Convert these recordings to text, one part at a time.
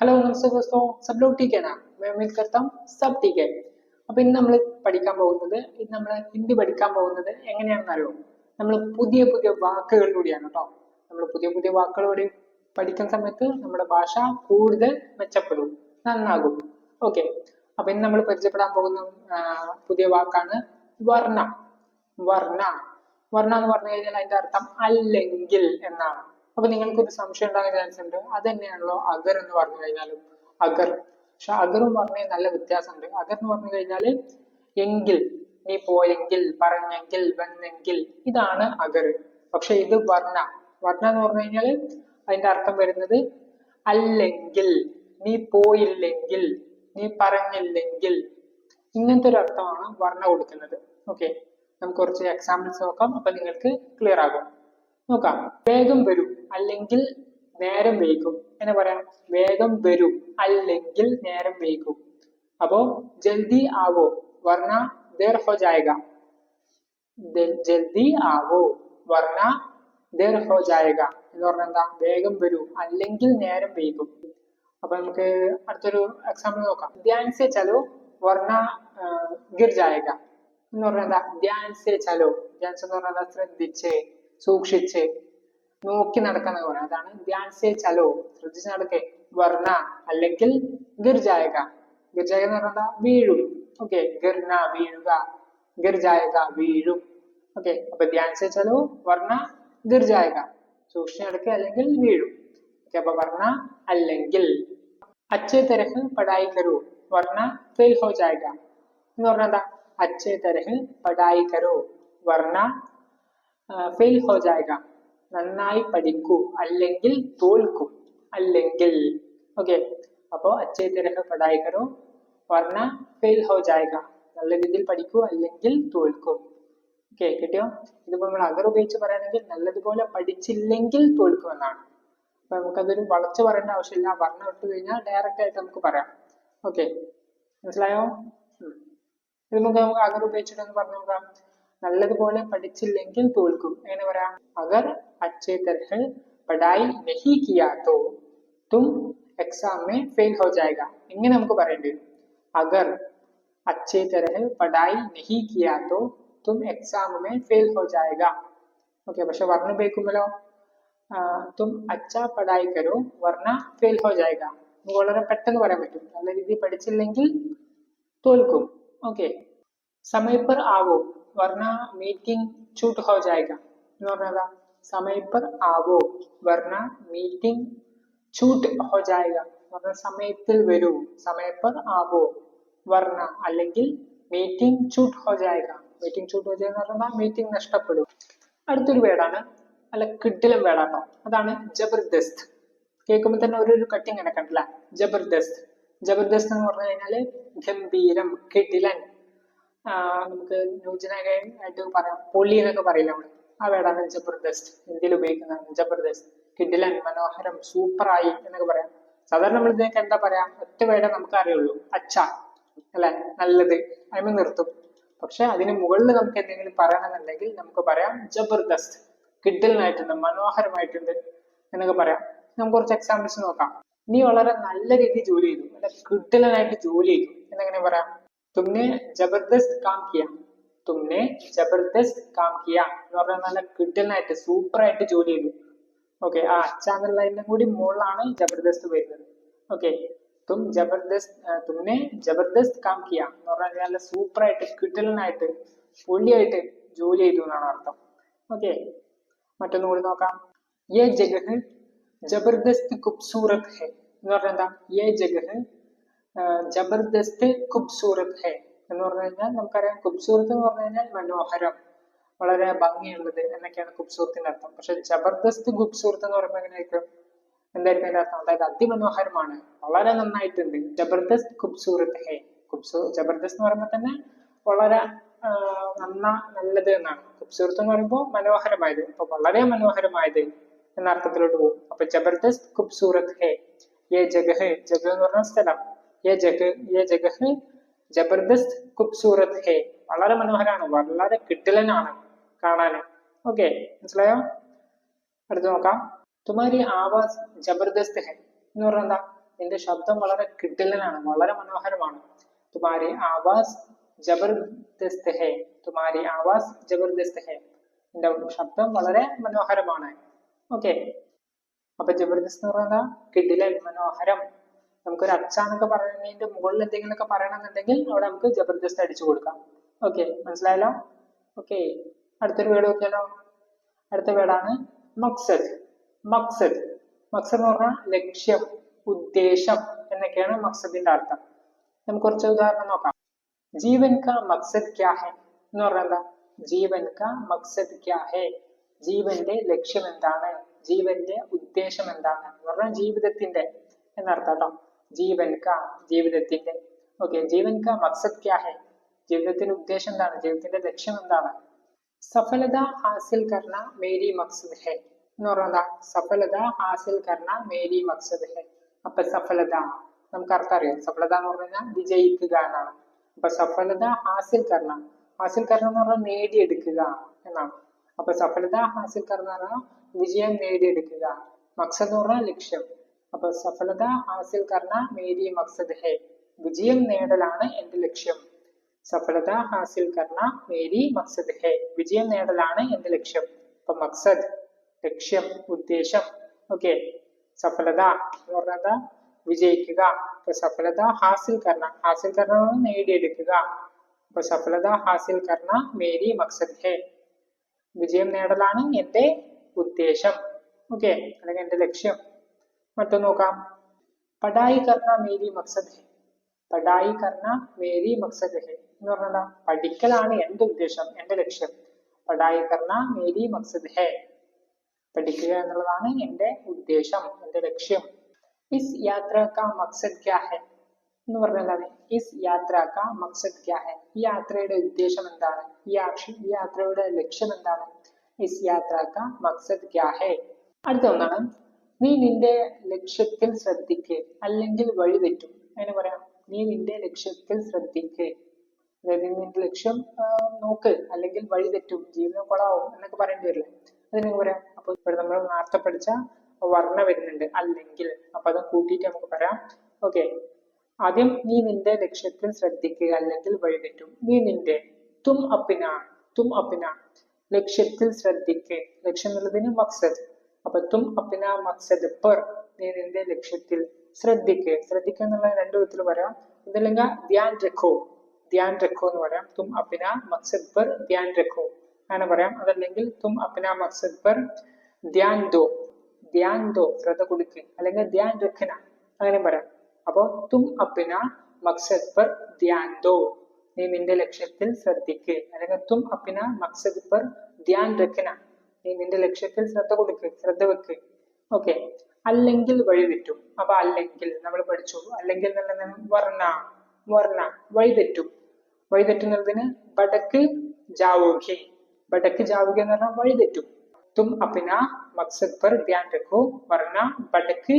Hello नमस्ते दोस्तों सब लोग ठीक है ना मैं उम्मीद करता हूँ सब ठीक है അപ്പൊ ഇന്ന് നമ്മൾ പഠിക്കാൻ പോകുന്നത് ഇന്ന് നമ്മൾ ഹിന്ദി പഠിക്കാൻ പോകുന്നത് എങ്ങനെയാണെന്ന് അറിയോ നമ്മൾ പുതിയ പുതിയ വാക്കുകളിലൂടെയാണ് കേട്ടോ നമ്മൾ പുതിയ പുതിയ വാക്കുകളൂടെ പഠിക്കുന്ന സമയത്ത് നമ്മുടെ ഭാഷ കൂടുതൽ മെച്ചപ്പെടും നന്നാകും ഓക്കെ അപ്പൊ ഇന്ന് നമ്മൾ പരിചയപ്പെടാൻ പോകുന്ന ആ, പുതിയ വാക്കാണ് വർണ്ണ വർണ്ണ വർണ്ണ എന്ന് പറഞ്ഞു കഴിഞ്ഞാൽ അതിന്റെ അർത്ഥം അല്ലെങ്കിൽ എന്നാണ് അപ്പൊ നിങ്ങൾക്ക് ഒരു സംശയം ഉണ്ടാകാൻ ചാൻസ് ഉണ്ട്. അത് തന്നെയാണല്ലോ അഗർ എന്ന് പറഞ്ഞു കഴിഞ്ഞാലും അഗർ. പക്ഷെ അഗറും പറഞ്ഞാൽ നല്ല വ്യത്യാസമുണ്ട്. അഗർ എന്ന് പറഞ്ഞു കഴിഞ്ഞാൽ എങ്കിൽ നീ പോയെങ്കിൽ പറഞ്ഞെങ്കിൽ വന്നെങ്കിൽ ഇതാണ് അഗർ. പക്ഷെ ഇത് വർണ. വർണ എന്ന് പറഞ്ഞു കഴിഞ്ഞാൽ അതിന്റെ അർത്ഥം വരുന്നത് അല്ലെങ്കിൽ നീ പോയില്ലെങ്കിൽ നീ പറഞ്ഞില്ലെങ്കിൽ. ഇങ്ങനത്തെ ഒരു അർത്ഥമാണ് വർണ കൊടുക്കുന്നത്. ഓക്കെ നമുക്ക് കുറച്ച് എക്സാമ്പിൾസ് നോക്കാം. അപ്പൊ നിങ്ങൾക്ക് ക്ലിയർ ആകും. നോക്കാം. വേഗം വരും. അല്ലെങ്കിൽ നേരം വൈകും. എന്ന് പറയാം? വേഗം വരൂ. അല്ലെങ്കിൽ നേരം വൈകും. അപ്പോ ജൽദി ആവോ? വർണ ദേർ ഹോ ജായക ജൽദി ആവോ? വർണ ദേർ ഹോ ജായക. എന്ന് പറഞ്ഞാൽ എന്താ? വേഗം വരൂ. അല്ലെങ്കിൽ നേരം വൈകും. അപ്പൊ നമുക്ക് അടുത്തൊരു എക്സാമ്പിൾ നോക്കാം. ധ്യാൻ ചലോ വർണ ഗിർ ജായക. എന്ന് പറഞ്ഞാൽ എന്താ? ധ്യാൻ ചലോ. ധ്യാൻ എന്ന് പറഞ്ഞാൽ ശ്രദ്ധിച്ച് സൂക്ഷിച്ച്. നോക്കി നടക്കുന്ന പോലെ. അതാണ് ധ്യാൻസേ ചലോ ശ്രദ്ധിച്ച് നടക്കേ വർണ അല്ലെങ്കിൽ ഗിർജായക. ഗിർജായക ഗിർ ജായക എന്ന് പറഞ്ഞാൽ വീഴും. ഓക്കെ ഗർണ വീഴുക ഗിർജായക വീഴും. ഓക്കെ അപ്പൊ ധ്യാൻസേ ചലോ വർണ ഗിർജായക. സൂക്ഷിച്ച് നടക്കുക അല്ലെങ്കിൽ വീഴും. ഓക്കെ അപ്പൊ വർണ അല്ലെങ്കിൽ അച്ഛേ തരഹ് പടായി കരൂ. വർണ ഫെയിൽ ഹോ ജായക എന്ന് പറഞ്ഞാൽ എന്താ? അച്ഛേ തരഹ് പടായി കരൂ. വർണ ഫെയിൽ ഹോ ജായക നന്നായി പഠിക്കൂ. അല്ലെങ്കിൽ തോൽക്കും. അല്ലെങ്കിൽ ഓക്കെ അപ്പോ അച്ഛേ തരഹ് പഠായി കരോ വർണ ഫെയിൽ ഹോ ജായക. നല്ല രീതിയിൽ പഠിക്കൂ അല്ലെങ്കിൽ തോൽക്കും. ഓക്കെ കിട്ടിയോ? ഇതിപ്പോ നമ്മൾ അഗർ ഉപയോഗിച്ച് പറയുകയാണെങ്കിൽ നല്ലതുപോലെ പഠിച്ചില്ലെങ്കിൽ തോൽക്കും എന്നാണ് അപ്പൊ നമുക്കതൊരു വളച്ച് പറയേണ്ട ആവശ്യമില്ല. വർണം ഇട്ട് കഴിഞ്ഞാൽ ഡയറക്റ്റ് ആയിട്ട് നമുക്ക് പറയാം. ഓക്കെ മനസ്സിലായോ. ഇത് നമുക്ക് നമുക്ക് അഗർ ഉപയോഗിച്ചിട്ടെന്ന് പറഞ്ഞു നോക്കാം. നല്ലതുപോലെ പഠിച്ചില്ലെങ്കിൽ തോൽക്കും എങ്ങനെ പറയാം അഗർ അച്ഛേ തരഹ് പഠായി നഹി കിയാ തോ തും എക്സാം മേ ഫെയിൽ ഹോ ജായക ഇങ്ങനെ നമുക്ക് പറയേണ്ടി വരും അഗർ अच्छे तरह पढ़ाई नहीं किया तो तुम एग्जाम में फेल हो जाएगा ഓക്കെ പക്ഷെ വർണ്ണ ഉപയോഗിക്കുമ്പോഴോ തും അച്ഛ പഠായി കരോ വർണ്ണ ഫെയിൽ ഹോ ജായക നമുക്ക് വളരെ പെട്ടെന്ന് പറയാൻ പറ്റും നല്ല രീതിയിൽ പഠിച്ചില്ലെങ്കിൽ തോൽക്കും ഓക്കെ സമയ പർ ആവോ വർണ്ണ മീറ്റിംഗ് ചൂട്ട് ഹോ ജായക എന്ന് പറഞ്ഞാൽ സമയ പർ ആവോ വർണ്ണ മീറ്റിംഗ് छूट हो जाएगा പറഞ്ഞ സമയത്തിൽ വരൂ സമയപ്പർ ആവോ വർണ്ണ അല്ലെങ്കിൽ മീറ്റിംഗ് ചൂട്ട് ഹോ ജായക മീറ്റിംഗ് ചൂട്ട് ഹോ ജായക എന്ന് പറഞ്ഞാൽ മീറ്റിംഗ് നഷ്ടപ്പെടും അടുത്തൊരു വേർഡാണ് അല്ല കിഡിലും വേർഡാട്ടോ അതാണ് ജബർദസ്ത് കേൾക്കുമ്പോൾ തന്നെ ഒരു ഒരു കട്ടിങ് ഇങ്ങനെ കണ്ടില്ല ജബർദസ്ത് ജബർദസ്ത് എന്ന് പറഞ്ഞു കഴിഞ്ഞാല് ഗംഭീരം കിടിലൻ ആഹ് നമുക്ക് ന്യൂജനൊക്കെ ആയിട്ട് പറയാം. പൊള്ളി എന്നൊക്കെ പറയില്ല നമ്മൾ? ആ വേടാണ് ജബർദസ്ത് ഇന്ത്യയിൽ ഉപയോഗിക്കുന്നതാണ് ജബർദസ്ത് കിടിലൻ മനോഹരം സൂപ്പറായി എന്നൊക്കെ പറയാം. സാധാരണ നമ്മൾ ഇതിനൊക്കെ എന്താ പറയാ? ഒറ്റ വേട നമുക്ക് അറിയുള്ളൂ അച്ഛ അല്ലെ? നല്ലത്. അതിന് നിർത്തും. പക്ഷെ അതിന് മുകളിൽ നമുക്ക് എന്തെങ്കിലും പറയണമെന്നുണ്ടെങ്കിൽ നമുക്ക് പറയാം ജബർദസ്ത് കിഡിലനായിട്ടുണ്ട് മനോഹരമായിട്ടുണ്ട് എന്നൊക്കെ പറയാം. നമുക്ക് കുറച്ച് എക്സാമ്പിൾസ് നോക്കാം. നീ വളരെ നല്ല രീതിയിൽ ജോലി ചെയ്തു. അല്ലെ കിഡിലനായിട്ട് ജോലി ചെയ്തു. എന്നെങ്ങനെ പറയാം? തുമ്നെ ജബർദസ്ത് കാം കിയ തുമ്നെ ജബർദസ്ത് കാം കിയ എന്ന് പറഞ്ഞാൽ നല്ല കിഡിലനായിട്ട് സൂപ്പർ ആയിട്ട് ജോലി ചെയ്തു. ഓക്കെ ആ അച്ഛ ലൈനും കൂടി മുകളിലാണ് ജബർദസ്ത് വരുന്നത്. ഓക്കെ തും ജബർദസ്ത് തുമ്നെ ജബർദസ്ത് കാം കിയ എന്ന് പറഞ്ഞാൽ നല്ല സൂപ്പർ ആയിട്ട് കിഡിലനായിട്ട് പൊള്ളിയായിട്ട് ജോലി ചെയ്തു എന്നാണ് അർത്ഥം. ഓക്കെ മറ്റൊന്നും കൂടി നോക്കാം. യേ ജഗഹ് ജബർദസ്ത് ഖൂബ്സൂരത് ഹെ എന്ന് പറഞ്ഞാൽ എന്താ? യേ ജഗഹ് ജബർദസ്ത് ഖൂബ്സൂരത് ഹെ എന്ന് പറഞ്ഞു കഴിഞ്ഞാൽ നമുക്കറിയാം ഖുബ്സൂറത്ത് എന്ന് പറഞ്ഞു കഴിഞ്ഞാൽ മനോഹരം വളരെ ഭംഗിയുള്ളത് എന്നൊക്കെയാണ് ഖുബ്സൂറത്തിന്റെ അർത്ഥം. പക്ഷെ ജബർദസ്ത് ഖുബ്സൂറത്ത് എന്ന് പറയുമ്പോൾ എങ്ങനെയായിരിക്കും? എന്തായിരിക്കും അതിന്റെ അർത്ഥം? അതായത് അതിമനോഹരമാണ്. വളരെ നന്നായിട്ടുണ്ട്. ജബർദസ്ത് ഖൂബ്സൂരത്ത് ഹെ. ഖൂബ്സൂ ജബർദസ്ത് എന്ന് പറയുമ്പോൾ തന്നെ വളരെ നന്ന നല്ലത് എന്നാണ്. ഖുബ്സൂറത്ത് എന്ന് പറയുമ്പോൾ മനോഹരമായത്. അപ്പൊ വളരെ മനോഹരമായത് എന്ന അർത്ഥത്തിലോട്ട് പോകും. അപ്പൊ ജബർദസ്ത് ഖൂബ്സൂരത്ത് ഹെ. ഏ ജഗഹ്. ജഗഹ് എന്ന് പറഞ്ഞ സ്ഥലം. യേ ജഗഹ് യേ ജഗഹ് ജബർദസ്ത് ഖൂബ്സൂരത്ത് ഹെ. വളരെ മനോഹരമാണ് വളരെ കിട്ടിലനാണ് കാണാൻ ഓക്കെ മനസ്സിലായോ? അടുത്ത് നോക്കാം. തുമാരി ആവാസ് ജബർദസ്ത് ഹെ. എന്ന് പറഞ്ഞാൽ എന്താ? നിന്റെ ശബ്ദം വളരെ കിട്ടിലനാണ് വളരെ മനോഹരമാണ്. തുമാരി ആവാസ് ജബർദസ്ത് ഹേ. തുമാരി ആവാസ് ജബർദസ്ത് ഹേ. നിന്റെ ശബ്ദം വളരെ മനോഹരമാണ്. ഓക്കെ. അപ്പൊ ജബർദസ്ത് എന്ന് പറഞ്ഞാൽ കിടിലൻ മനോഹരം. നമുക്കൊരു അച്ചാന്നൊക്കെ പറയുന്നതിന്റെ മുകളിൽ എന്തെങ്കിലും ഒക്കെ പറയണമെന്നുണ്ടെങ്കിൽ അവിടെ നമുക്ക് ജബർദസ്ത് അടിച്ചു കൊടുക്കാം. ഓക്കെ മനസ്സിലായല്ലോ? ഓക്കെ അടുത്തൊരു വേർഡ് നോക്കിയാലോ? അടുത്ത വേർഡാണ് മക്സദ്. മക്സദ്. മക്സദ് എന്ന് പറഞ്ഞാൽ ലക്ഷ്യം ഉദ്ദേശം എന്നൊക്കെയാണ് മക്സദിന്റെ അർത്ഥം. നമുക്ക് കുറച്ച് ഉദാഹരണം നോക്കാം. ജീവൻ കാ മക്സദ് ക്യാ ഹെ? എന്ന് പറഞ്ഞാൽ എന്താ? ജീവൻ കാ മക്സദ് ക്യാ ഹെ? ജീവന്റെ ലക്ഷ്യം എന്താണ്? ജീവന്റെ ഉദ്ദേശം എന്താണ്? എന്ന് പറഞ്ഞാൽ ജീവിതത്തിന്റെ എന്നർത്ഥം കേട്ടോ. ജീവൻ കാ ജീവിതത്തിന്റെ ഓക്കെ ജീവൻ കാ മക്സദ് ക്യാ ഹെ? ജീവിതത്തിന്റെ ഉദ്ദേശം എന്താണ്? ജീവിതത്തിന്റെ ലക്ഷ്യം എന്താണ്? സഫലത ഹാസിൽ കർണ മേരി മക്സദ് ഹെ. എന്ന് പറഞ്ഞാ സഫലത ഹാസിൽ കർണ മേരി മക്സദ് ഹെ. അപ്പൊ സഫലത നമുക്ക് അർത്ഥം അറിയാം. സഫലത എന്ന് പറഞ്ഞാൽ വിജയിക്കുക എന്നാണ്. അപ്പൊ സഫലത ഹാസിൽ കർണ. ഹാസിൽ കർണ എന്ന് പറഞ്ഞാൽ നേടിയെടുക്കുക എന്നാണ്. അപ്പൊ സഫലത ഹാസിൽ കർണ വിജയം നേടിയെടുക്കുക. മക്സദ് എന്ന് പറഞ്ഞാൽ ലക്ഷ്യം. അപ്പൊ സഫലത ഹാസിൽ കർണ മേരി മക്സദ് ഹെ. വിജയം നേടലാണ് എന്റെ ലക്ഷ്യം. സഫലത ഹാസിൽ കർണ മേരി മക്സദ് ഹെ. വിജയം നേടലാണ് എന്റെ ലക്ഷ്യം. അപ്പൊ മക്സദ് ലക്ഷ്യം ഉദ്ദേശം ഓക്കെ. സഫലത എന്ന് പറഞ്ഞാൽ വിജയിക്കുക. അപ്പൊ സഫലത ഹാസിൽ കർണ. ഹാസിൽ കർണ നേടിയെടുക്കുക. അപ്പൊ സഫലത ഹാസിൽ കർണ മേരി മക്സദ് ഹെ. വിജയം നേടലാണ് എന്റെ ഉദ്ദേശം. ഓക്കെ. അല്ലെങ്കിൽ എന്റെ ലക്ഷ്യം. മറ്റൊന്ന് നോക്കാം. പഠായി കർണ മേരി മക്സദ് ഹെ. പഠായി കർണ മേരി മക്സദ് ഹെ. എന്ന് പറഞ്ഞാൽ പഠിക്കലാണ് എന്റെ ഉദ്ദേശം എന്റെ ലക്ഷ്യം. പഠായി കർണ മേരി മക്സദ് ഹെ. പഠിക്കുക എന്നുള്ളതാണ് എന്റെ ഉദ്ദേശം എന്റെ ലക്ഷ്യം. ഇസ് യാത്ര കാ മക്സദ് ക്യാ ഹെ? എന്ന് പറഞ്ഞാൽ ഇസ് യാത്ര കാ മക്സദ് ക്യാ ഹെ. ഈ യാത്രയുടെ ഉദ്ദേശം എന്താണ്? ഈ ആക്ഷൻ ഈ യാത്രയുടെ ലക്ഷ്യം എന്താണ്? ഇസ് യാത്ര കാ മക്സദ് ക്യാ ഹെ. അടുത്ത ഒന്നാണ് നീ നിന്റെ ലക്ഷ്യത്തിൽ ശ്രദ്ധിക്ക്. അല്ലെങ്കിൽ വഴി തെറ്റും. അങ്ങനെ പറയാം. നീ നിന്റെ ലക്ഷ്യത്തിൽ ശ്രദ്ധിക്ക്. അതായത് നിന്റെ ലക്ഷ്യം നോക്ക്. അല്ലെങ്കിൽ വഴി തെറ്റും. ജീവിതം കൊളാവും എന്നൊക്കെ പറയേണ്ടി വരില്ലേ? അതിനൊക്കെ പറയാം? അപ്പൊ ഇവിടെ നമ്മൾ നേരത്തെ പഠിച്ച വർണ വരുന്നുണ്ട്. അല്ലെങ്കിൽ. അപ്പൊ അത് കൂട്ടിയിട്ട് നമുക്ക് പറയാം. ഓക്കെ. ആദ്യം നീ നിന്റെ ലക്ഷ്യത്തിൽ ശ്രദ്ധിക്കുക. അല്ലെങ്കിൽ വഴി തെറ്റും. നീ നിന്റെ തും അപ്പിന തും അപ്പിന ലക്ഷ്യത്തിൽ ശ്രദ്ധിക്ക്. ലക്ഷ്യം എന്നുള്ളതിന് മക്സദ്. അപ്പൊ തും അപ്പിന മക്സദ് പെർ നീ നിന്റെ ലക്ഷ്യത്തിൽ ശ്രദ്ധിക്ക്. ശ്രദ്ധിക്കുക എന്നുള്ള രണ്ടു വിധത്തിൽ പറയാം. ഒന്നല്ലെങ്കിൽ ധ്യാൻ രഖോ ധ്യാൻ രഖോ എന്ന് പറയാം. തും അപ്പിന മക്സദ് പെർ ധ്യാൻ രഖോ അങ്ങനെ പറയാം. അതല്ലെങ്കിൽ തും അപ്പിന മക്സദ് പെർ ധ്യാൻ ദോ ധ്യാൻ ദോ ശ്രദ്ധ കൊടുക്ക്. അല്ലെങ്കിൽ ധ്യാൻ രഖന അങ്ങനെ പറയാം. അപ്പോ തും അപ്പിന മക്സദ് പെർ ധ്യാൻ ദോ നീ നിന്റെ ലക്ഷ്യത്തിൽ ശ്രദ്ധിക്ക്. അല്ലെങ്കിൽ തും അപ്പിന മക്സദ് പെർ ധ്യാൻ രഖന നീ നിന്റെ ലക്ഷ്യത്തിൽ ശ്രദ്ധ കൊടുക്ക് ശ്രദ്ധ വെക്ക്. ഓക്കെ അല്ലെങ്കിൽ വഴിതെറ്റും അപ്പൊ അല്ലെങ്കിൽ നമ്മൾ പഠിച്ചു. അല്ലെങ്കിൽ വർണ വർണ വഴിതെറ്റും വഴിതെറ്റുന്നതിന് ബടക്ക് ജാവോഹി. ബടക്ക് ജാവുക എന്ന് പറഞ്ഞാൽ വഴിതെറ്റും തും അപ്പിന മക്സദ് പർ ധ്യാൻ രഖോ വർണ ബടക്ക്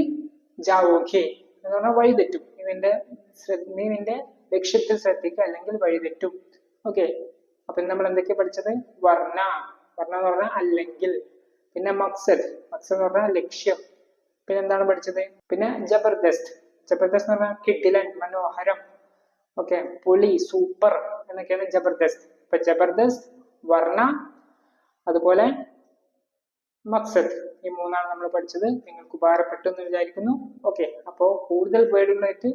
ജാവോഹി എന്ന് പറഞ്ഞാൽ വഴിതെറ്റും നിന്റെ നീ നിന്റെ ലക്ഷ്യത്തിൽ ശ്രദ്ധിക്കുക അല്ലെങ്കിൽ വഴിതെറ്റും ഓക്കെ അപ്പൊ നമ്മൾ എന്തൊക്കെ പഠിച്ചത്? വർണ. വർണം എന്ന് പറഞ്ഞാൽ അല്ലെങ്കിൽ. പിന്നെ മക്സദ് മക്സദ് എന്ന് പറഞ്ഞാൽ ലക്ഷ്യം. പിന്നെ എന്താണ് പഠിച്ചത്? പിന്നെ ജബർദസ്ത്. ജബർദസ്ത് എന്ന് പറഞ്ഞാൽ കിഡിലൻ മനോഹരം. ഓക്കെ പുളി സൂപ്പർ എന്നൊക്കെയാണ് ജബർദസ്ത്. ഇപ്പൊ ജബർദസ്ത് വർണ അതുപോലെ മക്സദ്. ഈ മൂന്നാണ് നമ്മൾ പഠിച്ചത്. നിങ്ങൾക്ക് ഉപകാരപ്പെട്ടു എന്ന് വിചാരിക്കുന്നു. ഓക്കെ അപ്പോൾ കൂടുതൽ വേർഡുകളായിട്ട്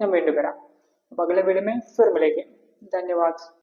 ഞാൻ വീണ്ടും വരാം. അപ്പൊ അഗലെ വീഡിയോ ഫിർമിലേക്ക്. ഫിർ ധന്യവാദ്.